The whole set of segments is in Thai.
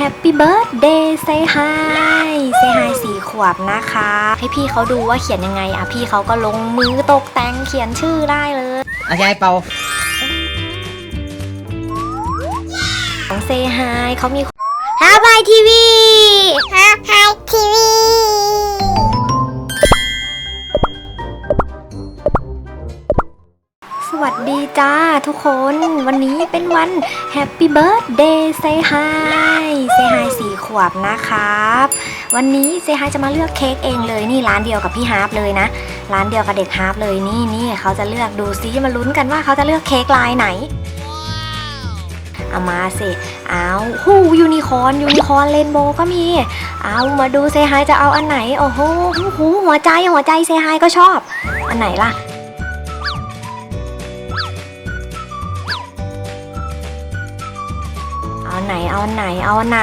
Happy Birthday Say Hi Say Hi สี่ขวบนะคะ ให้พี่เขาดูว่าเขียนยังไง อะ พี่เขาก็ลงมือตกแต่งเขียนชื่อได้เลยเอายายเป่าของ Say Hi เขามี ฮาบายทีวี ฮาบายทีวี วัสดีจ้าทุกคนวันนี้เป็นวัน Happy Birthday Say Hi Say Hi สี่ขวบนะครับ วันนี้ Say Hi จะมาเลือกเค้กเองเลยนี่ร้านเดียวกับพี่ฮาร์ปเลยนะ ร้านเดียวกับเด็กฮาร์ปเลยนี่นี่เขาจะเลือกดูซิมาลุ้นกันว่าเขาจะเลือกเค้กลายไหนเอามาสิเอาหูยูนิคอร์นยูนิคอร์นเรนโบก็มี เอามาดูเซฮายจะเอาอันไหน โอ้โหหูหูหัวใจหัวใจเซฮายก็ชอบ อันไหนล่ะ ไหนเอาไหนเอาไหน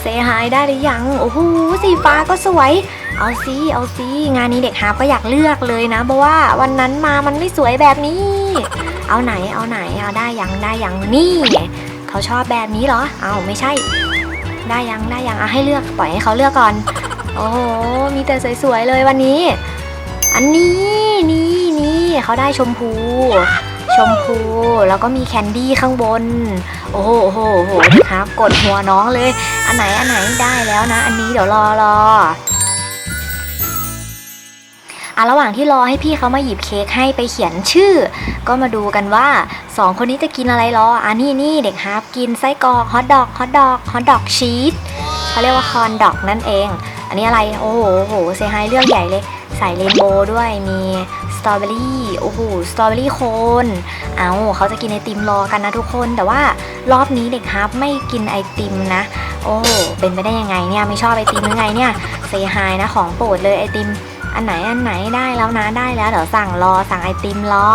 เซฮายได้หรือยังโอ้โหสีฟ้าก็สวย เอาสิเอาสิงานนี้เด็กฮาร์ปก็อยากเลือกเลยนะเพราะว่าวันนั้นมามันไม่สวยแบบนี้ เอาไหนเอาไหนเอาได้ยังได้ยังนี่เขาชอบแบบนี้เหรอเอาไม่ใช่ ได้ยังได้ยังอะให้เลือกปล่อยให้เขาเลือกก่อน โอ้โหมีแต่สวยๆเลยวันนี้ อันนี้นี่นี่เขาได้ชมพู ชมพู แล้วก็มีแคนดี้ข้างบน โอ้โหโอ้โหโหครับกดหัวน้องเลย อันไหนอันไหนได้แล้วนะ อันนี้เดี๋ยวรอรออะระหว่างที่รอให้พี่เขามาหยิบเค้กให้ไปเขียนชื่อ ก็มาดูกันว่าสองคนนี้จะกินอะไรรออะนี่นี่เด็กฮาร์ปกินไส้กรอกฮอทดอกฮอทดอกฮอทดอกชีสเขาเรียกว่าคอนดอกนั่นเอง อันนี้อะไรโอ้โหโอ้โหเซฮายเรื่องใหญ่เลย ใส่เรนโบว์ด้วยมีสตรอเบอรี่โอ้โหสตรอเบอรี่โคนเอาเขาจะกินไอติมรอกันนะทุกคน แต่ว่ารอบนี้เด็กฮาร์ปไม่กินไอติมนะ โอ้เป็นไปได้ยังไงเนี่ยไม่ชอบไอติมหรือไงเนี่ยเซฮายนะของโปรดเลยไอติมอันไหนอันไหนได้แล้วนะได้แล้วเดี๋ยวสั่งรอสั่งไอติมรอ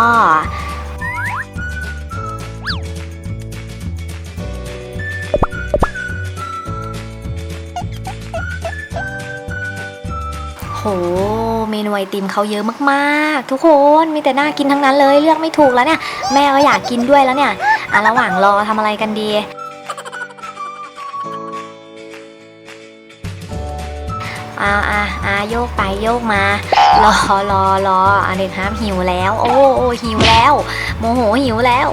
เมนูไอติมเขาเยอะมากๆ ทุกคนมีแต่น่ากินทั้งนั้นเลยเลือกไม่ถูกแล้วเนี่ย แม่ก็อยากกินด้วยแล้วเนี่ยอะระหว่างรอทำอะไรกันดีอ่าอ่าอาโยกไปโยกมา รอรอรออะเด็กครับหิวแล้ว โอ้โอ้หิวแล้ว โมโหหิวแล้ว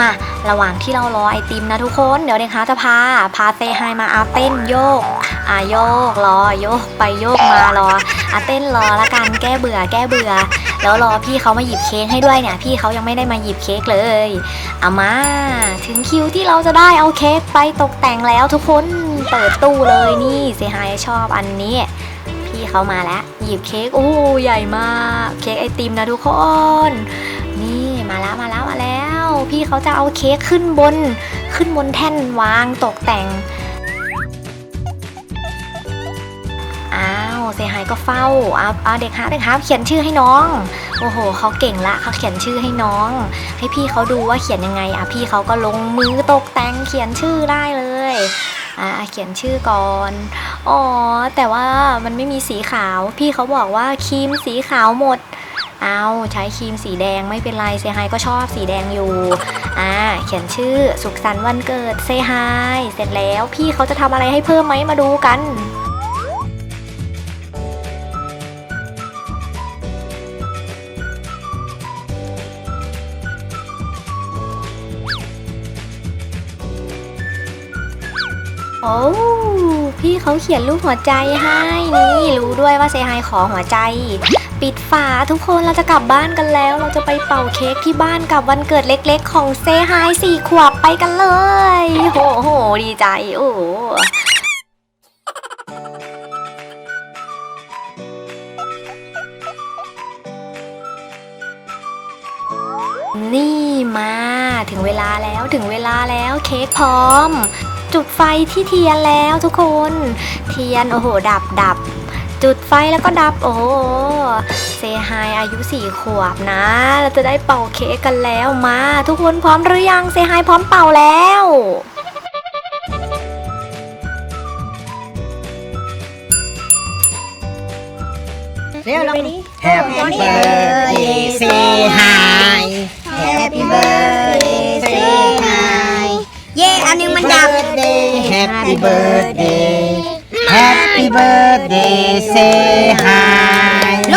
มาระหว่างที่เรารอไอติมนะทุกคน เดี๋ยวเด็กคะจะพา พาเซไฮมาอาเต้นโยกอะโยกรอโยกไปโยกมารออะเต้นรอละกันแก้เบื่อแก้เบื่อ แล้วรอพี่เขามาหยิบเค้กให้ด้วยเนี่ย พี่เขายังไม่ได้มาหยิบเค้กเลยเอามา ถึงคิวที่เราจะได้เอาเค้กไปตกแต่งแล้วทุกคนเปิดตู้เลยนี่เซไฮชอบอันนี้พี่เขามาแล้ว หยิบเค้กโอ้ใหญ่มาก เค้กไอติมนะทุกคน นี่มาแล้ว พี่เขาจะเอาเค้กขึ้นบน ขึ้นบนแท่นวางตกแต่ง อ้าวเซฮายก็เฝ้าเอาเอาเด็กฮาเด็กฮาเขียนชื่อให้น้อง โอ้โหเขาเก่งละเขาเขียนชื่อให้น้อง ให้พี่เขาดูว่าเขียนยังไงอะพี่เขาก็ลงมือตกแต่งเขียนชื่อได้เลยอ่าเขียนชื่อก่อน อ๋อ แต่ว่ามันไม่มีสีขาว พี่เขาบอกว่าครีมสีขาวหมด เอาใช้ครีมสีแดงไม่เป็นไรเซฮายก็ชอบสีแดงอยู่อ่าเขียนชื่อสุขสันต์วันเกิดเซฮายเสร็จแล้วพี่เขาจะทำอะไรให้เพิ่มไหมมาดูกันโอ้พี่เขาเขียนรูปหัวใจให้นี่รู้ด้วยว่าเซฮายขอหัวใจ ปิดฝาทุกคนเราจะกลับบ้านกันแล้ว เราจะไปเป่าเค้กที่บ้านกับวันเกิดเล็กๆ ของเซฮายสี่ขวบไปกันเลย โหโหดีใจ โอ้โหนี่มาถึงเวลาแล้วถึงเวลาแล้วเค้กพร้อม จุดไฟที่เทียนแล้วทุกคน เทียนโอ้โห ดับดับ จุดไฟแล้วก็ดับ โอ้โหเซฮายอายุสี่ขวบนะ เราจะได้เป่าเค้กกันแล้วมา ทุกคนพร้อมหรือยังเซฮายพร้อมเป่าแล้วเร็วลอง Happy birthday say hi Happy birthday say hi เย่อันนึงมันดับ Happy birthday Happy birthday say hi โล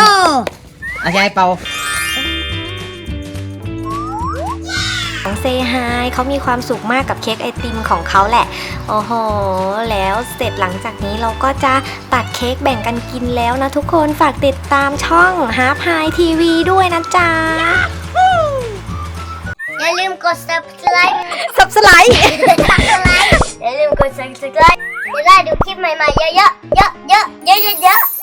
เอายายเป่าของเซฮายเขามีความสุขมากกับเค้กไอติมของเขาแหละ โอ้โห แล้วเสร็จหลังจากนี้เราก็จะตัดเค้กแบ่งกันกินแล้วนะทุกคนฝากติดตามช่อง h a r p High TV ด้วยนะจ๊ะ อย่าลืมกด subscribe Subscribe subscribe อย่าลืมกด subscribe จะได้ดูคลิปใหม่ๆเยอะๆเยอะๆเยอะๆเยอะๆ